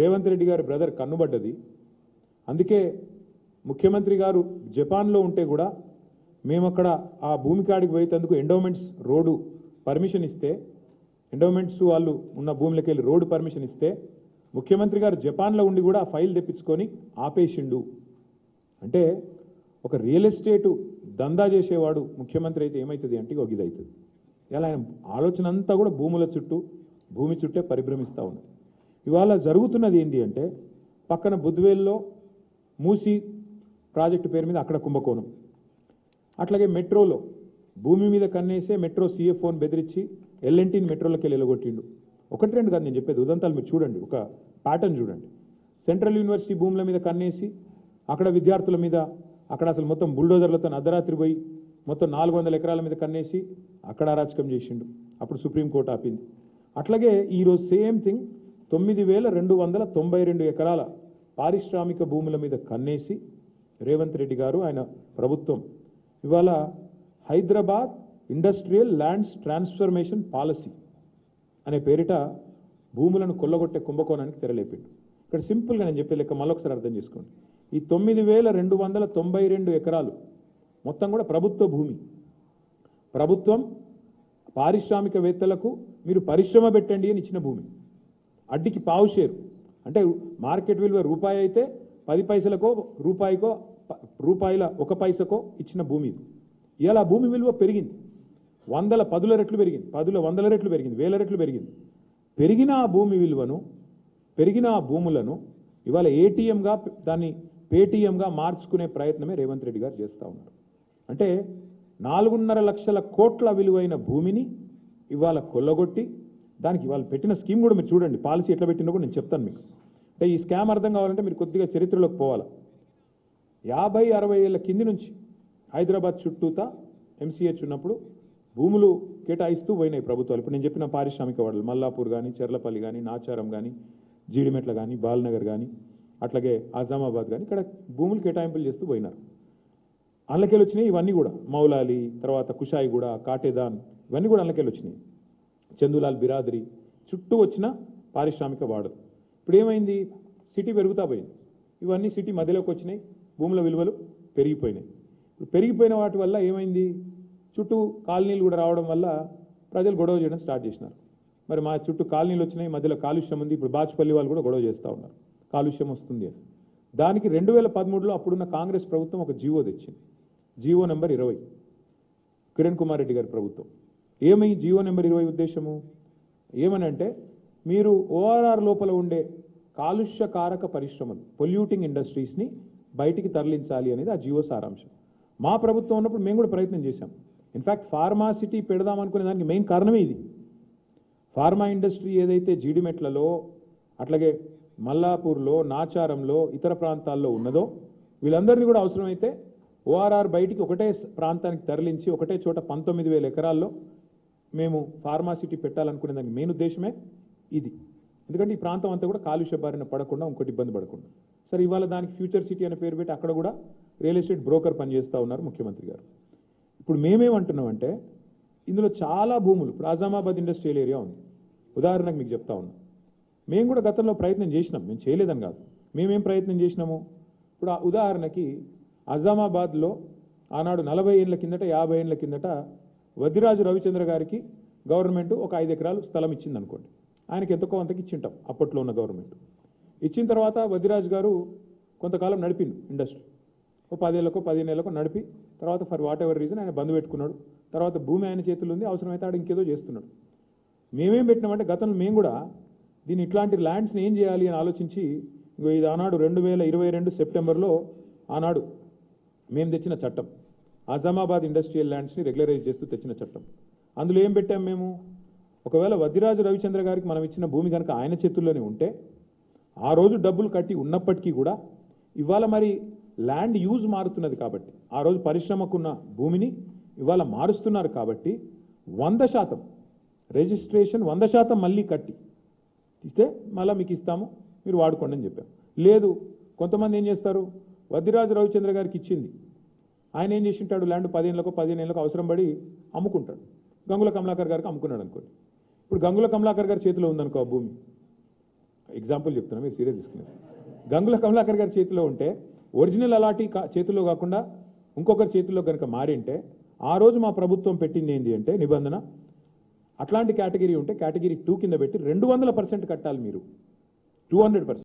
రేవంత్ రెడ్డి గారి బ్రదర్ కన్నుబడ్డది. అందుకే ముఖ్యమంత్రి గారు జపాన్లో ఉంటే కూడా మేము అక్కడ ఆ భూమి కాడికి పోయేందుకు ఎండోమెంట్స్ రోడ్డు పర్మిషన్ ఇస్తే ఎండోమెంట్స్ వాళ్ళు ఉన్న భూమిలోకి వెళ్ళి రోడ్డు పర్మిషన్ ఇస్తే ముఖ్యమంత్రి గారు జపాన్లో ఉండి కూడా ఆ ఫైల్ తెప్పించుకొని ఆపేసిండు. అంటే ఒక రియల్ ఎస్టేటు దందా చేసేవాడు ముఖ్యమంత్రి అయితే ఏమవుతుంది అంటే ఒక ఇది అవుతుంది ఇలా ఆయన ఆలోచన అంతా కూడా భూముల చుట్టూ భూమి చుట్టే పరిభ్రమిస్తూ ఉన్నది. ఇవాళ జరుగుతున్నది ఏంటి అంటే పక్కన బుద్వేల్లో మూసి ప్రాజెక్టు పేరు మీద అక్కడ కుంభకోణం. అట్లాగే మెట్రోలో భూమి మీద కన్నేసే మెట్రో సీఎఫ్ఓని బెదిరించి ఎల్ఎన్టీని మెట్రోలోకి వెళ్ళి ఎలగొట్టిండు ఒకటి రెండు కాదు నేను చెప్పేది ఉదంతాలు మీరు చూడండి ఒక ప్యాటర్న్ చూడండి. సెంట్రల్ యూనివర్సిటీ భూముల మీద కన్నేసి అక్కడ విద్యార్థుల మీద అక్కడ అసలు మొత్తం బుల్డోజర్లతో అర్ధరాత్రి పోయి మొత్తం నాలుగు వందల ఎకరాల మీద కన్నేసి అక్కడ అరాచకం చేసిండు. అప్పుడు సుప్రీంకోర్టు ఆపింది. అట్లాగే ఈరోజు సేమ్ థింగ్ తొమ్మిది వేల రెండు వందల తొంభై రెండు ఎకరాల పారిశ్రామిక భూముల మీద కన్నేసి రేవంత్ రెడ్డి గారు ఆయన ప్రభుత్వం. ఇవాళ Hyderabad industrial lands transformation policy అనే పేరిట భూములను కొల్లగొట్టే కుంభకోణానికి తెరలేపిండు. ఇక్కడ సింపుల్గా నేను చెప్పే లెక్క మళ్ళొకసారి అర్థం చేసుకోండి. ఈ తొమ్మిది వేల రెండు వందల తొంభై రెండు ఎకరాలు మొత్తం కూడా ప్రభుత్వ భూమి. ప్రభుత్వం పారిశ్రామికవేత్తలకు మీరు పరిశ్రమ పెట్టండి అని ఇచ్చిన భూమి. అడ్డికి పావు షేరు. అంటే మార్కెట్ విలువ రూపాయి అయితే పది పైసలకో రూపాయికో ప- రూపాయల ఒక పైసకో ఇచ్చిన భూమి ఇది. ఇవాళ భూమి విలువ పెరిగింది. వందల పదుల రెట్లు పెరిగింది. పదుల వందల రెట్లు పెరిగింది. వేల రెట్లు పెరిగింది. పెరిగిన ఆ భూమి విలువను పెరిగిన ఆ భూములను ఇవాళ ఏటీఎంగా దాన్ని పేటీఎంగా మార్చుకునే ప్రయత్నమే రేవంత్ రెడ్డి గారు చేస్తూ ఉన్నారు. అంటే నాలుగున్నర లక్షల కోట్ల విలువైన భూమిని ఇవాళ కొల్లగొట్టి దానికి వాళ్ళు పెట్టిన స్కీమ్ కూడా మీరు చూడండి. పాలసీ ఎట్లా పెట్టినా కూడా నేను చెప్తాను మీకు. అంటే ఈ స్కామ్ అర్థం కావాలంటే మీరు కొద్దిగా చరిత్రలోకి పోవాలి? యాభై అరవై ఏళ్ళ కింది నుంచి హైదరాబాద్ చుట్టూతా ఎంసీహెచ్ ఉన్నప్పుడు భూములు కేటాయిస్తూ పోయినాయి ప్రభుత్వాలు. ఇప్పుడు నేను చెప్పిన పారిశ్రామిక వాడలు మల్లాపూర్ కానీ చెర్లపల్లి కానీ నాచారం కానీ జీడిమెట్ల కానీ బాల్నగర్ కానీ అట్లాగే ఆజామాబాద్ కానీ ఇక్కడ భూములు కేటాయింపులు చేస్తూ పోయినారు. అందులోకెళ్ళి వచ్చినాయి ఇవన్నీ కూడా. మౌలాలి తర్వాత కుషాయిగూడ కాటేదాన్ ఇవన్నీ కూడా అందులోకెళ్ళి వచ్చినాయి. చందులాల్ బిరాదరి చుట్టూ వచ్చిన పారిశ్రామిక వాడలు. ఇప్పుడు ఏమైంది? సిటీ పెరుగుతా పోయింది. ఇవన్నీ సిటీ మధ్యలోకి వచ్చినాయి. భూముల విలువలు పెరిగిపోయినాయి. ఇప్పుడు పెరిగిపోయిన వాటి వల్ల ఏమైంది? చుట్టూ కాలనీలు కూడా రావడం వల్ల ప్రజలు గొడవ చేయడం స్టార్ట్ చేసినారు. మరి మా చుట్టూ కాలనీలు వచ్చినాయి. మధ్యలో కాలుష్యం ఉంది. ఇప్పుడు బాచుపల్లి వాళ్ళు కూడా గొడవ చేస్తూ ఉన్నారు. కాలుష్యం వస్తుంది అని. దానికి రెండు వేల పదమూడులో అప్పుడున్న కాంగ్రెస్ ప్రభుత్వం ఒక జీవో తెచ్చింది. జీవో నెంబర్ ఇరవై. కిరణ్ కుమార్ రెడ్డి గారి ప్రభుత్వం. ఏమై జీవో నెంబర్ ఇరవై ఉద్దేశము? ఏమనంటే మీరు ఓఆర్ఆర్ లోపల ఉండే కాలుష్యకారక పరిశ్రమలు పొల్యూటింగ్ ఇండస్ట్రీస్ని బయటికి తరలించాలి అనేది ఆ జీవో సారాంశం. మా ప్రభుత్వం ఉన్నప్పుడు మేము కూడా ప్రయత్నం చేశాం. ఇన్ఫ్యాక్ట్ ఫార్మాసిటీ పెడదాం అనుకునే దానికి మెయిన్ కారణమే ఇది. ఫార్మా ఇండస్ట్రీ ఏదైతే జీడిమెట్లలో అట్లాగే మల్లాపూర్లో నాచారంలో ఇతర ప్రాంతాల్లో ఉన్నదో వీళ్ళందరినీ కూడా అవసరమైతే ఓఆర్ఆర్ బయటికి ఒకటే ప్రాంతానికి తరలించి ఒకటే చోట పంతొమ్మిది వేల ఎకరాల్లో మేము ఫార్మాసిటీ పెట్టాలనుకునే దానికి మెయిన్ ఉద్దేశమే ఇది. ఎందుకంటే ఈ ప్రాంతం అంతా కూడా కాలుష్య బారిన పడకుండా ఇంకోటి ఇబ్బంది పడకుండా. సరే ఇవాళ దానికి ఫ్యూచర్ సిటీ అనే పేరు పెట్టి అక్కడ కూడా రియల్ ఎస్టేట్ బ్రోకర్ పనిచేస్తూ ఉన్నారు ముఖ్యమంత్రి గారు. ఇప్పుడు మేమేమంటున్నామంటే ఇందులో చాలా భూములు ఇప్పుడు ఆజామాబాద్ ఇండస్ట్రియల్ ఏరియా ఉంది. ఉదాహరణకు మీకు చెప్తా ఉన్నా. మేము కూడా గతంలో ప్రయత్నం చేసినాం మేము చేయలేదని కాదు. మేమేం ప్రయత్నం చేసినాము? ఇప్పుడు ఆ ఉదాహరణకి అజామాబాద్లో ఆనాడు నలభై ఏళ్ళ కిందట యాభై ఏళ్ళ కిందట వదిరాజు రవిచంద్ర గారికి గవర్నమెంట్ ఒక ఐదు ఎకరాలు స్థలం ఇచ్చింది అనుకోండి ఆయనకి ఎంతకో అంతకి ఇచ్చింటాం అప్పట్లో ఉన్న గవర్నమెంట్. ఇచ్చిన తర్వాత వదిరాజు గారు కొంతకాలం నడిపిండు ఇండస్ట్రీ. ఓ పదేళ్ళకో పదిహేను ఏళ్ళకో నడిపి తర్వాత ఫర్ వాట్ ఎవర్ రీజన్ ఆయన బంద్ పెట్టుకున్నాడు. తర్వాత భూమి ఆయన చేతులు ఉంది అవసరమైతే ఆడ ఇంకేదో చేస్తున్నాడు. మేమేం పెట్టినామంటే గతంలో మేము కూడా దీన్ని ఇట్లాంటి ల్యాండ్స్ని ఏం చేయాలి అని ఆలోచించి ఇది ఆనాడు రెండు వేల ఇరవై రెండు సెప్టెంబర్లో ఆనాడు మేము తెచ్చిన చట్టం. ఆజామాబాద్ ఇండస్ట్రియల్ ల్యాండ్స్ని రెగ్యులరైజ్ చేస్తూ తెచ్చిన చట్టం. అందులో ఏం పెట్టాం మేము? ఒకవేళ వద్దిరాజు రవిచంద్ర గారికి మనం ఇచ్చిన భూమి కనుక ఆయన చేతుల్లోనే ఉంటే ఆ రోజు డబ్బులు కట్టి ఉన్నప్పటికీ కూడా ఇవాళ మరి ల్యాండ్ యూజ్ మారుతున్నది కాబట్టి ఆ రోజు పరిశ్రమకున్న భూమిని ఇవాళ మారుస్తున్నారు కాబట్టి వంద శాతం రిజిస్ట్రేషన్ వంద శాతం మళ్ళీ కట్టి ఇస్తే మళ్ళీ మీకు ఇస్తాము మీరు వాడుకోండి అని చెప్పాం. లేదు కొంతమంది ఏం చేస్తారు? వద్దిరాజు రవిచంద్ర గారికి ఇచ్చింది. ఆయన ఏం చేసి ఉంటాడు ల్యాండ్ పదిహేనులకు పదిహేను అవసరం పడి అమ్ముకుంటాడు. గంగుల కమలాకర్ గారికి అమ్ముకున్నాడు అనుకోండి. ఇప్పుడు గంగుల కమలాకర్ గారి చేతిలో ఉందనుకో ఆ భూమి. ఎగ్జాంపుల్ చెప్తున్నా మీరు సీరియస్ తీసుకున్నారు గంగుల కమలాకర్ గారి చేతిలో ఉంటే ఒరిజినల్ అలాంటి కా- చేతిలో కాకుండా ఇంకొకరి చేతిలో కనుక మారింటే ఆ రోజు మా ప్రభుత్వం పెట్టింది ఏంటి అంటే నిబంధన అట్లాంటి కేటగిరీ ఉంటే కేటగిరీ టూ కింద పెట్టి రెండు వందల పర్సెంట్ కట్టాలి మీరు. Two hundred percent.